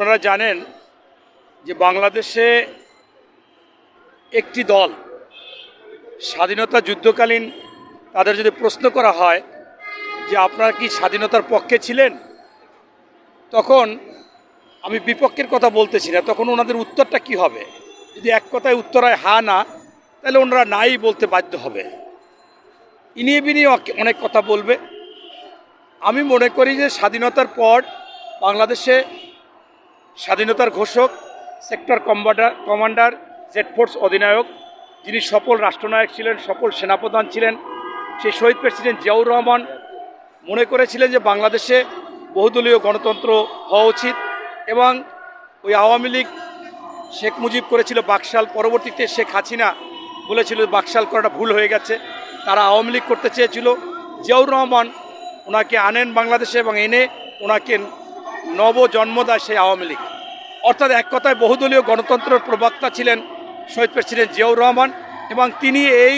আপনারা জানেন যে বাংলাদেশে একটি দল স্বাধীনতা যুদ্ধকালীন তাদের যদি প্রশ্ন করা হয় যে আপনারা কি স্বাধীনতার পক্ষে ছিলেন, তখন আমি বিপক্ষের কথা বলতেছি না। তখন ওনাদের উত্তরটা কি হবে? যদি এক কথায় উত্তর হয় হা না, তাহলে ওনারা নাই বলতে বাধ্য হবে। ইনিয়ে বিনিয়ে অনেক কথা বলবে। আমি মনে করি যে স্বাধীনতার পর বাংলাদেশে স্বাধীনতার ঘোষক, sector commander commander, Z force অধিনায়ক, যিনি সফল রাষ্ট্রনায়ক ছিলেন, সফল সেনাপ্রধান ছিলেন, সেই শহীদ প্রেসিডেন্ট জিয়াউর রহমান মনে করেছিলেন যে বাংলাদেশে বহুদলীয় গণতন্ত্র হওয়া উচিত এবং ওই আওয়ামী লীগ শেখ মুজিব করেছিল বাকশাল, পরবর্তীতে শেখ হাসিনা বলেছিল বাকশাল করাটা ভুল হয়ে গেছে, তারা আওয়ামী লীগ করতে চেয়েছিল। জিয়াউর রহমান ওনাকে আনেন বাংলাদেশে এবং এনে ওনাকে নব জন্ম সেই আওয়ামী লীগ। অর্থাৎ এক কথায় বহুদলীয় গণতন্ত্রের প্রবক্তা ছিলেন শহীদ প্রেসিডেন্ট জিয়াউর রহমান এবং তিনি এই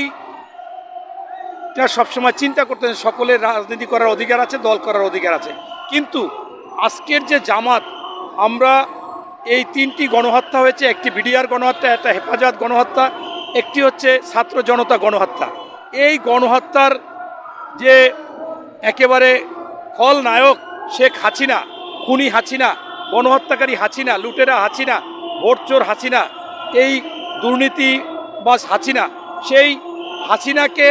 সবসময় চিন্তা করতেন সকলের রাজনীতি করার অধিকার আছে, দল করার অধিকার আছে। কিন্তু আজকের যে জামাত, আমরা এই তিনটি গণহত্যা হয়েছে, একটি বিডিআর গণহত্যা, একটা হেফাজত গণহত্যা, একটি হচ্ছে ছাত্র জনতা গণহত্যা। এই গণহত্যার যে একেবারে খলনায়ক শেখ হাসিনা খুনি হাসিনা গণহত্যাকারী হাসিনা লুটেরা হাসিনা ভোটচোর হাসিনা এই দুর্নীতি বাস হাসিনা সেই হাসিনাকে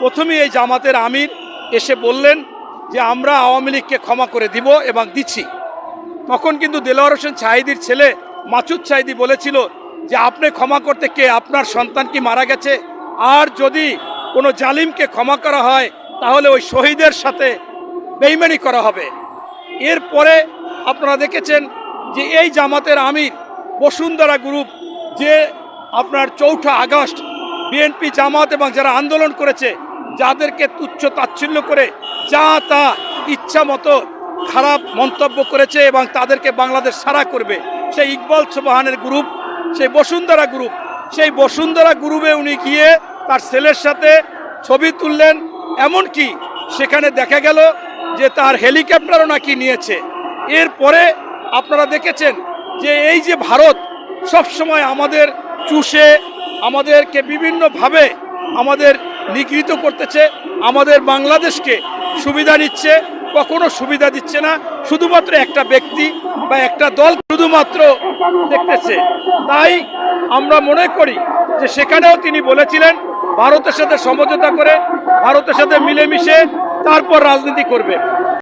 প্রথমেই এই জামাতের আমির এসে বললেন যে আমরা আওয়ামী লীগকে ক্ষমা করে দিব এবং দিচ্ছি। তখন কিন্তু দেলোয়ার হোসেন শাহিদির ছেলে মাসুদ শাহিদি বলেছিল যে আপনি ক্ষমা করতে কে? আপনার সন্তান কি মারা গেছে? আর যদি কোনো জালিমকে ক্ষমা করা হয়, তাহলে ওই শহীদের সাথে বেইমানি করা হবে। এরপরে আপনারা দেখেছেন যে এই জামাতের আমির বসুন্ধরা গ্রুপ, যে আপনার চৌঠা আগস্ট বিএনপি জামাত এবং যারা আন্দোলন করেছে, যাদেরকে তুচ্ছ তাচ্ছিল্য করে যা তা ইচ্ছা মতো খারাপ মন্তব্য করেছে এবং তাদেরকে বাংলাদেশ সারা করবে, সেই ইকবাল সোবাহানের গ্রুপ, সেই বসুন্ধরা গ্রুপ, সেই বসুন্ধরা গ্রুপে উনি গিয়ে তার ছেলের সাথে ছবি তুললেন। এমনকি সেখানে দেখা গেল যে তার হেলিকপ্টারও নাকি নিয়েছে। এরপরে আপনারা দেখেছেন যে এই যে ভারত সবসময় আমাদের চুষে, আমাদেরকে বিভিন্নভাবে আমাদের নিগৃহীত করতেছে, আমাদের বাংলাদেশকে সুবিধা নিচ্ছে, কখনো সুবিধা দিচ্ছে না, শুধুমাত্র একটা ব্যক্তি বা একটা দল শুধুমাত্র দেখতেছে। তাই আমরা মনে করি যে সেখানেও তিনি বলেছিলেন, ভারতের সাথে সমঝোতা করে, ভারতের সাথে মিলেমিশে তারপর রাজনীতি করবে।